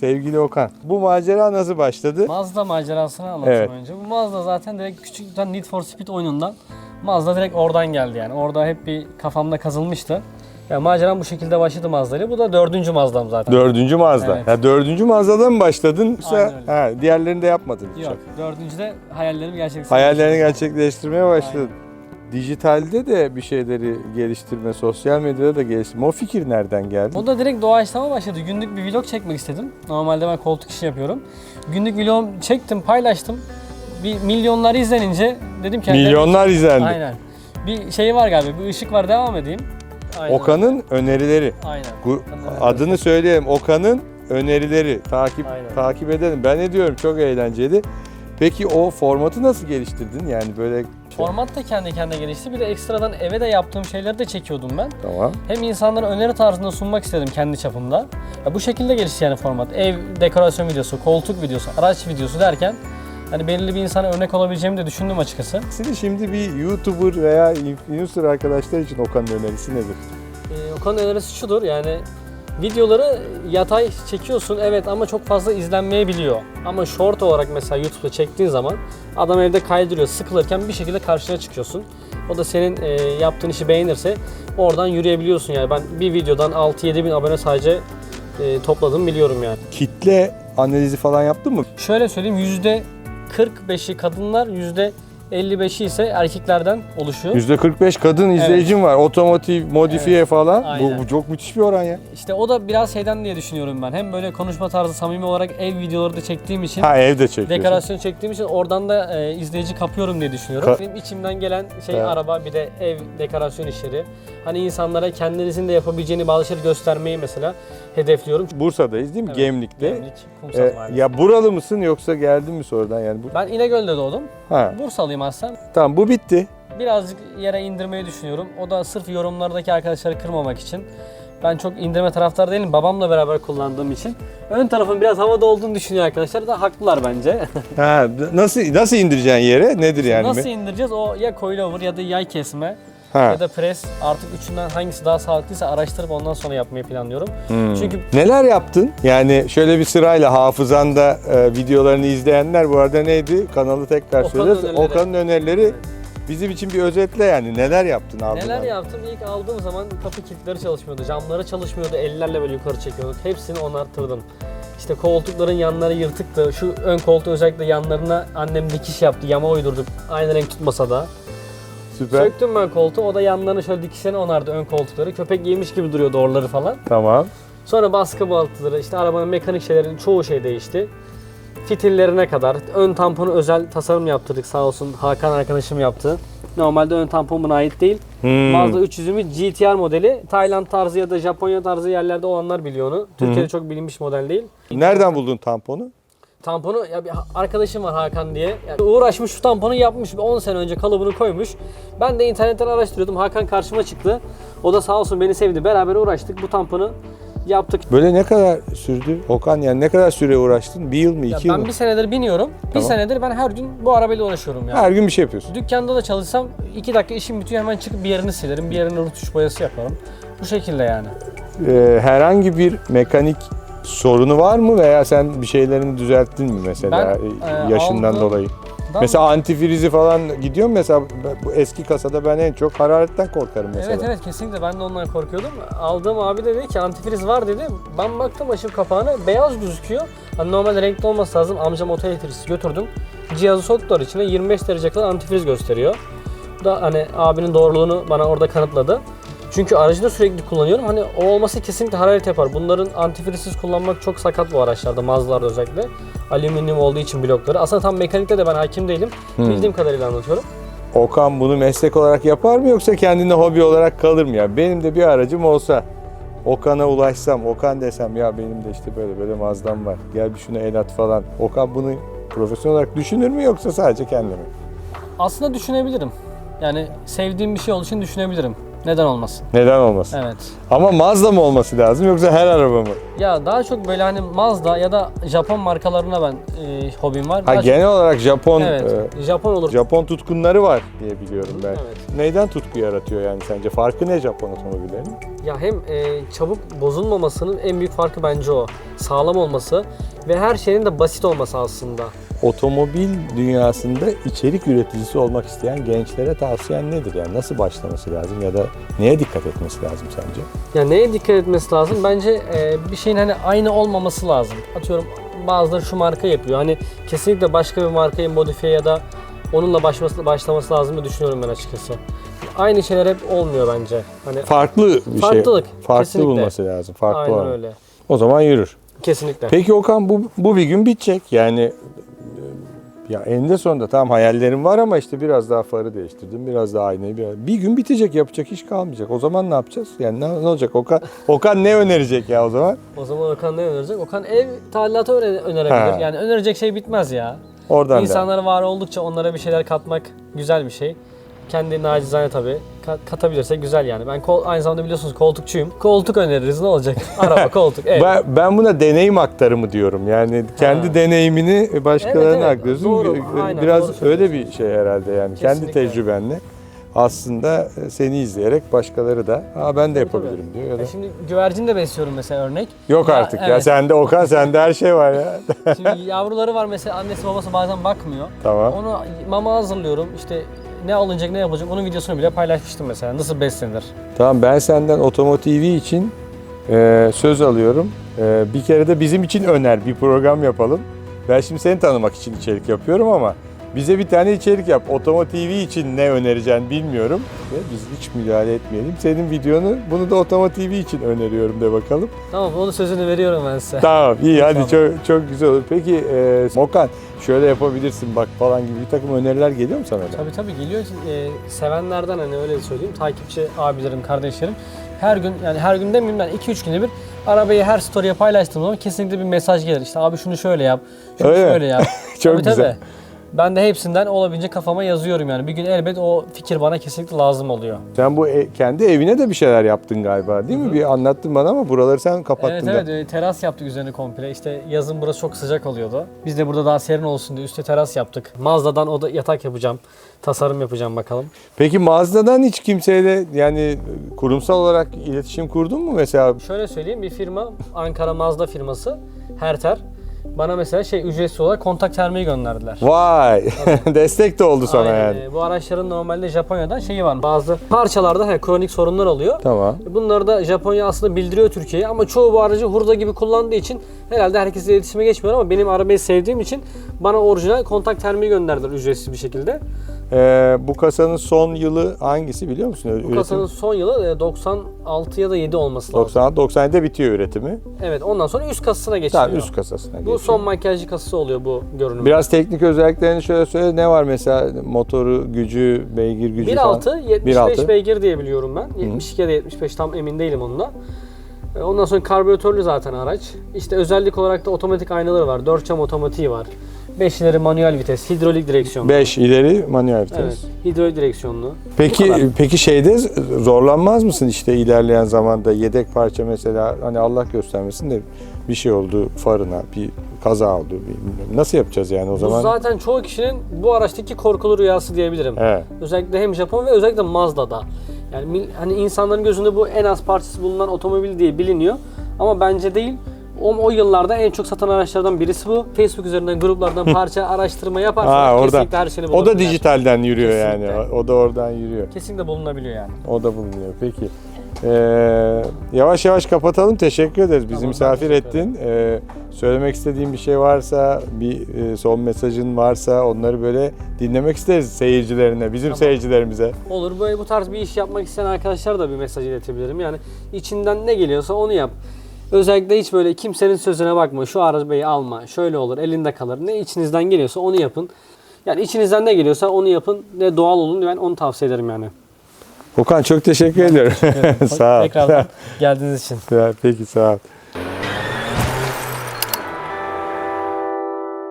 sevgili Okan. Bu macera nasıl başladı? Mazda macerasını anlatayım Evet. önce. Bu Mazda zaten direkt küçükten Need for Speed oyunundan Mazda direkt oradan geldi yani. Orada hep bir kafamda kazılmıştı. Ya maceram bu şekilde başladı Mazda ile. Bu da dördüncü Mazda'm zaten. Dördüncü Mazda. Evet. Ha, dördüncü Mazda'da mı başladın? Yoksa öyle. ha, diğerlerini de yapmadın hiç. Yok. Dördüncüde hayallerimi gerçekleştirdim. Hayallerini gerçekleştirmeye başladın. Dijitalde de bir şeyleri geliştirme, sosyal medyada da geliştirme. O fikir nereden geldi? O da direkt doğaçlama başladı. Günlük bir vlog çekmek istedim. Normalde ben koltuk işi yapıyorum. Günlük vlog çektim, paylaştım. Bir milyonlar izlenince dedim ki Milyonlar izlendi. Aynen. Bir şey var galiba, bir ışık var devam edeyim. Aynen. Okan'ın önerileri. Aynen. Okan'ın adını söyleyelim. Okan'ın önerileri. Takip Aynen. takip edelim. Ben ne diyorum? Çok eğlenceli. Peki o formatı nasıl geliştirdin? Yani böyle Format da kendi kendine gelişti. Bir de ekstradan eve de yaptığım şeyleri de çekiyordum ben. tamam. Hem insanlara öneri tarzında sunmak istedim kendi çapımda. Ya bu şekilde gelişti yani format. Ev dekorasyon videosu, koltuk videosu, araç videosu derken hani belirli bir insana örnek olabileceğimi de düşündüm açıkçası. Şimdi şimdi bir YouTuber veya influencer arkadaşlar için Okan'ın önerisi nedir? Ee, Okan'ın önerisi şudur yani videoları yatay çekiyorsun evet ama çok fazla izlenmeyebiliyor. Ama short olarak mesela YouTube'da çektiğin zaman adam evde kaydırıyor sıkılırken bir şekilde karşına çıkıyorsun. O da senin e, yaptığın işi beğenirse oradan yürüyebiliyorsun yani ben bir videodan 6-7 bin abone sadece e, topladım biliyorum yani. Kitle analizi falan yaptın mı? Şöyle söyleyeyim %45'i kadınlar %55'i ise erkeklerden oluşuyor. %45 kadın izleyicim var. Otomotiv, modifiye falan. Bu, aynen. bu çok müthiş bir oran ya. İşte o da biraz şeyden diye düşünüyorum ben. Hem böyle konuşma tarzı samimi olarak ev videoları da çektiğim için Ha evde çekiyorsun. Dekorasyon çektiğim için oradan da e, izleyici kapıyorum diye düşünüyorum. Ka- Benim içimden gelen şey Evet. araba bir de ev dekorasyon işleri. Hani insanlara kendinizin de yapabileceğini bazı şeyleri göstermeyi mesela hedefliyorum. Bursa'dayız değil mi? Evet, Gemlik'te. Gemlik, Kumsal Ee, Mahallesi. ya buralı mısın yoksa geldin mi sonradan yani? Bu... Ben İnegöl'de doğdum. Ha. Bursalıyım aslında. Tamam bu bitti. Birazcık yere indirmeyi düşünüyorum. O da sırf yorumlardaki arkadaşları kırmamak için. Ben çok indirme taraftar değilim. Babamla beraber kullandığım için. Ön tarafın biraz havada olduğunu düşünüyor arkadaşlar da haklılar bence. Ha nasıl nasıl indireceksin yere? Nedir yani? Nasıl indireceğiz? O ya coilover ya da yay kesme. Ha. ya da pres artık üçünden hangisi daha sağlıklıysa araştırıp ondan sonra yapmayı planlıyorum. Hmm. Çünkü Neler yaptın? Yani şöyle bir sırayla hafızanda e, videolarını izleyenler bu arada neydi? Kanalı tekrar Okan'ın söyleriz. önerileri. Okan'ın önerileri bizim için bir özetle yani neler yaptın aldın neler yaptım? İlk aldığım zaman kapı kilitleri çalışmıyordu, camları çalışmıyordu, ellerle böyle yukarı çekiyorduk. Hepsini onarttırdım. İşte koltukların yanları yırtıktı. Şu ön koltuğu özellikle yanlarına annem dikiş yaptı, yama uydurduk. Aynı renk tutmasa da. Süper. Söktüm ben koltuğu, o da yanlarını şöyle dikişlerini onardı ön koltukları. Köpek giymiş gibi duruyordu oraları falan. Tamam. Sonra baskı baltaları, işte arabanın mekanik şeylerin çoğu şey değişti. Fitillerine kadar ön tamponu özel tasarım yaptırdık sağ olsun Hakan arkadaşım yaptı. Normalde ön tampon buna ait değil. Hmm. Mazda 300'ümüz GTR modeli. Tayland tarzı ya da Japonya tarzı yerlerde olanlar biliyor onu. Türkiye'de çok bilinmiş model değil. Nereden buldun tamponu? Tamponu ya bir arkadaşım var Hakan diye. Yani uğraşmış şu tamponu yapmış. 10 sene önce kalıbını koymuş. Ben de internetten araştırıyordum. Hakan karşıma çıktı. O da sağ olsun beni sevdi. Beraber uğraştık. Bu tamponu yaptık. Böyle ne kadar sürdü? Okan yani ne kadar süre uğraştın? Bir yıl mı? Ya iki yıl ben mı? bir senedir biniyorum. Bir Tamam. senedir ben her gün bu arabayla uğraşıyorum yani. Her gün bir şey yapıyorsun. Dükkanda da çalışsam 2 dakika işim bitiyor hemen çıkıp bir yerini silerim. Bir yerine rötuş boyası yaparım. Bu şekilde yani. Ee, herhangi bir mekanik sorunu var mı veya sen bir şeylerini düzelttin mi mesela Ben, e, yaşından aldığım- dolayı? Mesela antifrizi falan gidiyor mu mesela bu eski kasada ben en çok hararetten korkarım mesela. Evet evet kesinlikle ben de ondan korkuyordum. Aldığım abi dedi ki antifriz var dedi. Ben baktım açıp kapağına beyaz gözüküyor. Hani normalde renkli olması lazım. Amcam oto elektrikçisi götürdüm. Cihazı soktular içine 25 derece kadar antifriz gösteriyor. Bu da hani abinin doğruluğunu bana orada kanıtladı. Çünkü aracı da sürekli kullanıyorum. Hani o olması kesinlikle hararet yapar. Bunların antifrizsiz kullanmak çok sakat bu araçlarda, Mazda'larda özellikle. Alüminyum olduğu için blokları. Aslında tam mekanikte de ben hakim değilim. Bildiğim kadarıyla anlatıyorum. Okan bunu meslek olarak yapar mı yoksa kendine hobi olarak kalır mı ya? Benim de bir aracım olsa Okan'a ulaşsam, Okan desem ya benim de işte böyle böyle Mazda'm var. Gel bir şuna el at falan. Okan bunu profesyonel olarak düşünür mü yoksa sadece kendi mi? Aslında düşünebilirim. Yani sevdiğim bir şey olduğu için düşünebilirim. Neden olmasın? Neden olmasın? Evet. Ama Mazda mı olması lazım yoksa her araba mı? Ya daha çok böyle hani Mazda ya da Japon markalarına ben e, hobim var. Ha Daha çok- genel olarak Japon Evet. e, Japon olur. Japon tutkunları var diye biliyorum ben. Evet. Neyden tutku yaratıyor yani sence? Farkı ne Japon otomobillerinin? Ya hem e, çabuk bozulmamasının en büyük farkı bence o. Sağlam olması ve her şeyin de basit olması aslında. Otomobil dünyasında içerik üreticisi olmak isteyen gençlere tavsiyen nedir? Yani nasıl başlaması lazım ya da neye dikkat etmesi lazım sence? Ya neye dikkat etmesi lazım? Bence e, bir şeyin hani aynı olmaması lazım. Atıyorum bazıları şu marka yapıyor. Hani kesinlikle başka bir markayı modifiye ya da onunla başlaması, başlaması lazım diye düşünüyorum ben açıkçası. Aynı şeyler hep olmuyor bence. Hani Farklı bir Farklılık, şey. Farklı kesinlikle. bulması lazım. Farklı aynen olan. öyle. O zaman yürür. Kesinlikle. Peki Okan bu, bu bir gün bitecek. Yani ya eninde sonunda tamam hayallerim var ama işte biraz daha farı değiştirdim. Biraz daha aynayı bir, bir gün bitecek yapacak iş kalmayacak. O zaman ne yapacağız? Yani ne, ne olacak Okan? Okan ne önerecek ya o zaman? O zaman Okan ne önerecek? Okan ev tadilatı öne- önerebilir. Ha. Yani önerecek şey bitmez ya. Oradan da. İnsanlar var oldukça onlara bir şeyler katmak güzel bir şey. Kendi nacizane tabii. Ka- katabilirsek güzel yani. Ben kol, aynı zamanda biliyorsunuz koltukçuyum. Koltuk öneririz ne olacak? Araba, koltuk, ev. Ben, ben buna deneyim aktarımı diyorum. Yani kendi Ha. deneyimini başkalarına Evet, evet. aktarıyorsun. Doğru, aynen, Biraz doğru öyle bir şey herhalde yani. Kendi Kesinlikle. tecrübenle aslında seni izleyerek başkaları da ha ben de yapabilirim diyor ya da Ya şimdi güvercin de besliyorum mesela örnek. yok Ya, artık ya evet. sende Okan sende her şey var ya. Şimdi yavruları var mesela annesi babası bazen bakmıyor. tamam. Onu mama hazırlıyorum. İşte ne alınacak ne yapılacak onun videosunu bile paylaşmıştım mesela. Nasıl beslenir? Tamam ben senden Otomotiv için e, söz alıyorum. E, bir kere de bizim için öner bir program yapalım. Ben şimdi seni tanımak için içerik yapıyorum ama bize bir tane içerik yap. Otomotiv için ne önereceğini bilmiyorum. Ve biz hiç müdahale etmeyelim. Senin videonu bunu da Otomotiv için öneriyorum de bakalım. Tamam onun sözünü veriyorum ben size. Tamam iyi hadi Tamam. çok çok güzel olur. Peki e, Mokan şöyle yapabilirsin bak falan gibi bir takım öneriler geliyor mu sana da? Tabii tabii geliyor. Ee, sevenlerden hani öyle söyleyeyim. Takipçi abilerim, kardeşlerim. Her gün yani her gün demeyeyim ben 2-3 günde bir arabayı her story'e paylaştığım zaman kesinlikle bir mesaj gelir. İşte abi şunu şöyle yap, şunu Öyle mi? şöyle yap. Çok Tabii, güzel. tabii. Ben de hepsinden olabildiğince kafama yazıyorum yani. Bir gün elbet o fikir bana kesinlikle lazım oluyor. Sen bu e- kendi evine de bir şeyler yaptın galiba değil mi? Bir anlattın bana ama buraları sen kapattın Evet da. evet e, teras yaptık üzerine komple. İşte yazın burası çok sıcak oluyordu. Biz de burada daha serin olsun diye üstte teras yaptık. Mazda'dan oda yatak yapacağım. Tasarım yapacağım bakalım. Peki Mazda'dan hiç kimseyle yani kurumsal olarak iletişim kurdun mu mesela? Şöyle söyleyeyim bir firma Ankara Mazda firması Herter bana mesela şey ücretsiz olarak kontak termiği gönderdiler. Vay destek de oldu sana Aynen, yani. Bu araçların normalde Japonya'dan şeyi var. Bazı parçalarda he, kronik sorunlar oluyor. Tamam. Bunları da Japonya aslında bildiriyor Türkiye'ye ama çoğu bu aracı hurda gibi kullandığı için herhalde herkesle iletişime geçmiyor ama benim arabayı sevdiğim için bana orijinal kontak termiği gönderdiler ücretsiz bir şekilde. Ee, bu kasanın son yılı hangisi biliyor musun? Bu Üretim kasanın son yılı e, 96 ya da 7 olması lazım. 96 97'de bitiyor üretimi. Evet ondan sonra üst kasasına geçiliyor. Tamam üst kasasına Bu geçiyor. son makyajlı kasası oluyor bu görünüm. Biraz teknik özelliklerini şöyle söyle. Ne var mesela motoru, gücü, beygir gücü falan? 1.6 75 1.6. beygir diye biliyorum ben. 72 ya da 75 tam emin değilim onunla. E, Ondan sonra karbüratörlü zaten araç. İşte özellik olarak da otomatik aynaları var. 4 cam otomatiği var. 5 ileri manuel vites, hidrolik direksiyon. 5 ileri manuel vites. Evet, hidrolik direksiyonlu. Bu Peki peki şeyde zorlanmaz mısın işte ilerleyen zamanda yedek parça mesela hani Allah göstermesin de bir şey oldu farına bir kaza oldu bir- nasıl yapacağız yani o Bu zaman? zaten çoğu kişinin bu araçtaki korkulu rüyası diyebilirim. Evet. Özellikle hem Japon ve özellikle Mazda'da. Yani hani insanların gözünde bu en az parçası bulunan otomobil diye biliniyor. Ama bence değil. O, o yıllarda en çok satan araçlardan birisi bu. Facebook üzerinden gruplardan parça araştırma yaparsanız Ha, orada. kesinlikle her şeyini O da bulabilirler. dijitalden yürüyor Kesinlikle. yani. O- O da oradan yürüyor. Kesinlikle bulunabiliyor yani. O da bulunuyor. Peki. Ee, yavaş yavaş kapatalım. Teşekkür ederiz. Bizi Tamam, ben misafir teşekkür ettin. Ee, söylemek istediğin bir şey varsa, bir e, son mesajın varsa onları böyle dinlemek isteriz seyircilerine, bizim Tamam. seyircilerimize. Olur böyle bu tarz bir iş yapmak isteyen arkadaşlara da bir mesaj iletebilirim. Yani içinden ne geliyorsa onu yap. Özellikle hiç böyle kimsenin sözüne bakma. Şu arabayı alma. Şöyle olur, elinde kalır. Ne içinizden geliyorsa onu yapın. Yani içinizden ne geliyorsa onu yapın. Ne doğal olun. Ben onu tavsiye ederim yani. Okan çok teşekkür ediyorum. sağ ol. Tekrardan geldiğiniz için. Peki sağ ol.